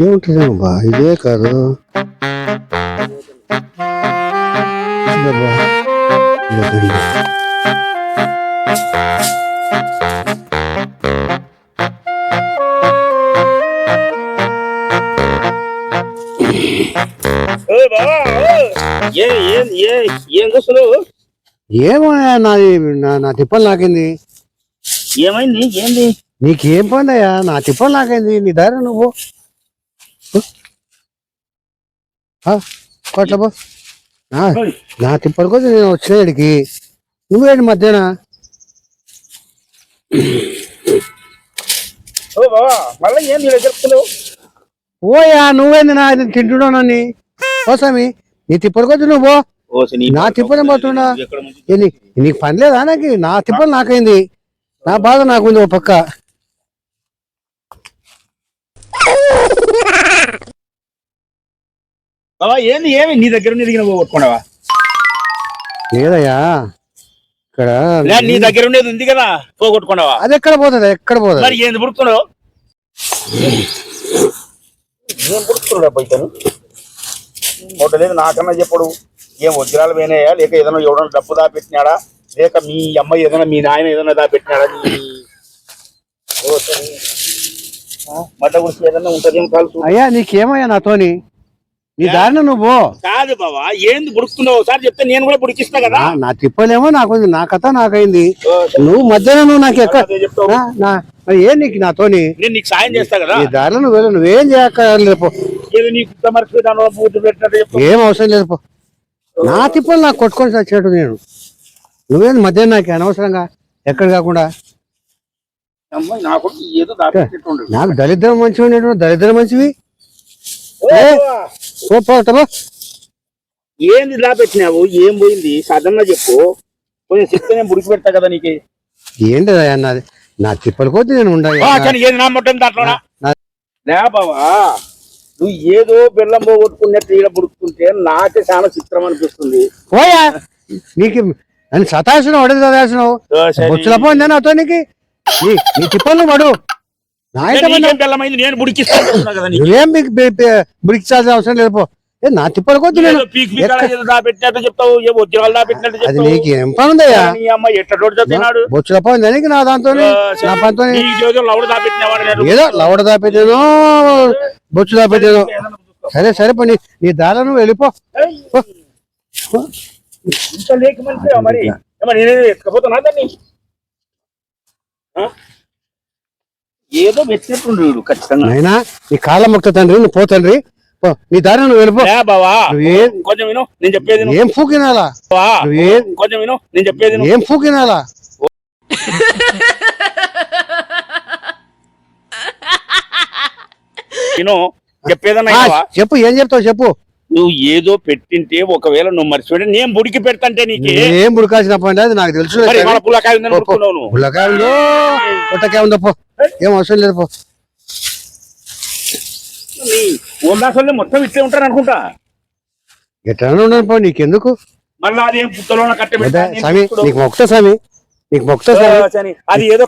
ఇదే కాదు. ఏ కూర్చున్నావు ఏమో నాది నా- నా తిప్పలు నాకింది. ఏమైంది? ఏంది? నీకేం పనిదయ్యా నా తిప్పలు నాకైంది. నీ దారి నువ్వు. కొట్లబో ఓయ్. నా తిప్పలు కోసం నేను వచ్చిన ఇడికి నువ్వేంటి మధ్యాహ్న? ఓయా నువ్వేంది నా ఇది తింటున్నానని కోసమి నీ తిప్పలు కోసం నువ్వు నా తిప్పలు పోతున్నా నీకు పని లేదా నాకు? నా తిప్పలు నాకైంది. నా బాధ నాకుంది ఓ పక్క. బావా ఏంది ఏమి? నీ దగ్గర నీ దగ్గర పోగొట్టుకున్నావా లేదయ్యా. ఇక్కడ లే, నీ దగ్గర ఉండేది ఉంది కదా పోగొట్టుకున్నావా అది ఎక్కడ పోతుంది ఎక్కడ పోతుంది? మరి ఏంది పుడుతున్నావు ఏం పుడుతున్నాడు బయటను లేదు నాకన్నా చెప్పడు. ఏం వజ్రాలు పోయినాయా? లేక ఏదైనా ఎవడన్నా డబ్బు దాపెట్టినాడా? లేక మీ అమ్మాయి ఏదైనా మీ నాయన ఏదైనా దాపెట్టినాడా? నీ. ఆ, మడ్డ గురించి ఏదైనా ఉంటదేం అయ్యా నీకేమయ్యా నాతోని? నీ దారిన నువ్వు. కాదు బావా ఏంది బుడుకుతున్నావు ఒకసారి చెప్తే నేను కూడా బుడికిస్తా కదా. నా- తిప్పలేమో నాకుంది నా కథ నాకైంది. నువ్వు మధ్యాహ్నం నువ్వు నాకు ఎక్కడ ఏం నీకు నాతోని? నేను నీకు సాయం చేస్తా కదా. నీ దారిలో నువ్వు నువ్వేం చేయక్కర్లేదు నీకు ఏం అవసరం లేదు పో. నా తిప్పలు నాకు కొట్టుకొని చచ్చినట్టు నేను. నువ్వేం మధ్యాహ్నం నాకు అనవసరంగా? ఎక్కడ కాకుండా? నాకు నాకు దరిద్రం మంచివి దరిద్రం మంచివి. అట్ట పో. ఏంది ఇలా పెట్టినావు? ఏం పోయింది? సడన్ చెప్పు. కొంచెం చెప్తే నేను బుడికి పెడతా కదా నీకు. ఏంటి నాది నా తిప్పలు కొద్ది నేను ఉండాలి ఏది నా మొట్టం దాంట్లోనా? నా- లే బావా. నువ్వు ఏదో బెల్లం పోగొట్టుకున్నట్టు ఈడ బుడుకుంటే నాకే చాలా చిత్రం అనిపిస్తుంది. పోయా? నీకు నన్ను సతాసినావు అడది సతాసినావు బొచ్చుల పోయిందా నాతో నీకు. నీ తిప్పలు పడు. బెల్లమైంది నేను బుడికిస్తాను అంటున్నా కదా నీకు. నువ్వేం మీకు బుడికిచాల్సిన అవసరం లేదు పో. ఏ నా తిప్పలు కొద్ది నేను. చెప్తావు ఏ వజ్రాలు దాపెట్టినట్టు అది చెప్తావు. నీకు ఏం పని ఉందయ్యా? నీ చదివినాడు? బొచ్చుల దాంతో నా పనితో ఏదో లవడు బొచ్చు దాపెట్టాను సరే సరే పో నీ దారిలో నువ్వు వెళ్ళిపో మరి. ఎత్తుకపోతున్నా దాన్ని? ఏదో వీడు ఖచ్చితంగా. నాయనా నీ కాళ్ళ మొక్త తండ్రి నువ్వు పో తండ్రి. పో నీ దారిలో నువ్వు వెళ్ళిపో. బావా కొంచెం విను నేను చెప్పేది. ఏం ఫూకినాలా? కొంచెం విను నేను చెప్పేది. ఏం ఫూకినాలా? విను చెప్పేదన్నా? చెప్పు ఏం చెప్తావు చెప్పు. నువ్వు ఏదో పెట్టింటే ఒకవేళ నువ్వు మర్చిపోయి నేను బుడికి పెడతాంటే నీకు. ఏం బుడకాల్సిన పని లేదు నాకు తెలుసు పుల్లకాయ పుల్లకాయ ఉందో పుట్టకాయ ఉందో ఏం అవసరం లేదు పో. మొత్తం ఇట్లే ఉంటారు అనుకుంటా. ఎట్లా ఉండను పో నీకెందుకు? మళ్ళా అదేం పుట్టలో కట్ట వద్దా, స్వామి నీకు మొక్త స్వామి నీకు మొక్త స్వామి. అది ఏదో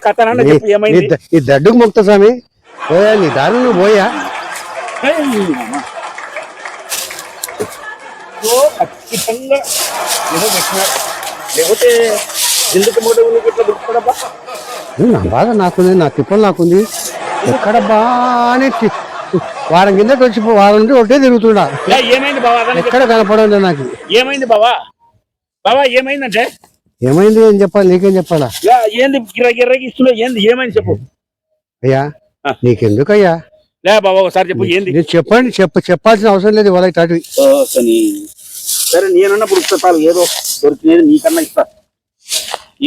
ఏమైంది? దడ్డుకు మొక్త స్వామి. పోయా నీ దారి నువ్వు పోయా? ఖచ్చితంగా. ఏదో. లేకపోతే ఎందుకు మూడు ఇట్లా దొరుకుతాడబ్బా? నా బాధ నాకుంది నా తిప్పలు నాకుంది. ఎక్కడ బాగానే వారం కిందకి వచ్చి వారం నుండి ఒకటే తిరుగుతున్నా. ఏ, ఏమైంది బావా. ఎక్కడ కనపడడం నాకు. ఏమైంది బావా? బావా ఏమైందంటే? ఏమైంది ఏం చెప్పాలి? నీకేం చెప్పాలా? ఏంది గిర్ర గిర్రకి ఏంది? ఏమైంది చెప్పు. అయ్యా ఆ. నీకెందుకయ్యా? లే బావా ఒకసారి చెప్పు ఏంది? చెప్పండి చెప్ప చెప్పాల్సిన అవసరం లేదు వాళ్ళ అటు ఓ, సరే. నేనన్నప్పుడు పుస్తకాలు ఏదో దొరికినది నీకన్నా ఇస్తా.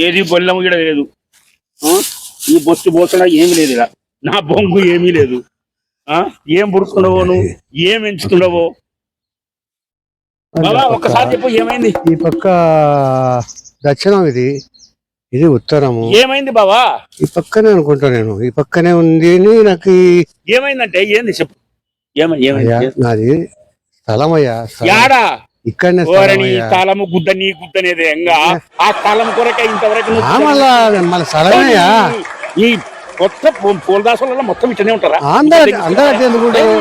ఏది బొల్లం కూడా లేదు? ఈ బొచ్చు బోసడా ఏమీ లేదు ఇలా. నా బొంగు ఏమీ లేదు. ఆ? ఏం పుడుతున్నావో నువ్వు? ఏం ఎంచుతున్నావో? బాబా ఒక్కసారి చెప్పు ఏమైంది? ఈ పక్క దక్షిణం ఇది. ఇది ఉత్తరము. ఏమైంది బావా? ఈ పక్కనే అనుకుంటా నేను. ఈ పక్కనే ఉంది అని నాకు ఈ- ఏమైందంటే ఏంది చెప్పు. ఏమై ఏమైంది? నాది స్థలం అయ్యా స్థలం. యాడా? ఇక్కడనే ఓరని స్థలం ఈ అయ్యా. స్థలము గుద్ద నీ గుద్దనేది ఎంగా? ఆ స్థలం కొరకే ఇంతవరకు నువ్వు ఆ, మళ్ళా స్థలమేయా ఈ పూలదాసులలో మొత్తం ఇట్లనే ఉంటారా? అందరు ఎందుకుంటారు?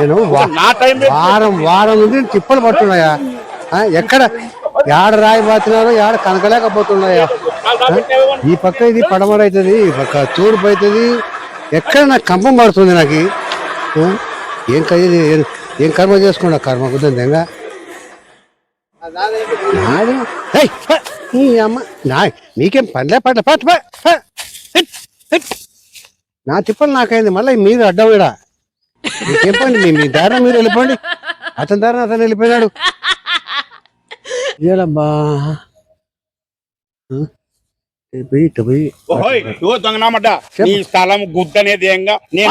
నేను నా టైం వారం వారం నుండి తిప్పలు పడుతున్నాయా? ఆ, ఎక్కడ? యాడ రాయి బాతున్నారో యాడ కనకలేకపోతున్నాయా? ఈ పక్క ఇది పడమర అవుతుంది ఈ పక్క తూర్పు అవుతుంది ఎక్కడ నాకు కంపం పడుతుంది నాకు? ఏం క- ఇది ఏం- కర్మ చేసుకున్నా కర్మ కుదిరింది ఇంకా నాది నీ అమ్మ నా నీకేం పనిలే పట్ల పట్టు ప, ప, హిట్, హిట్. నా తిప్పలు నాకైంది మళ్ళీ మీరు అడ్డం మీకేం పని? మీ మీ దారిన మీరు వెళ్ళిపోండి. అతని దారిన అతను వెళ్ళిపోయినాడు. ఏడబ్బా. నీ స్థలం గుద్దనేది ఏంగా? నేను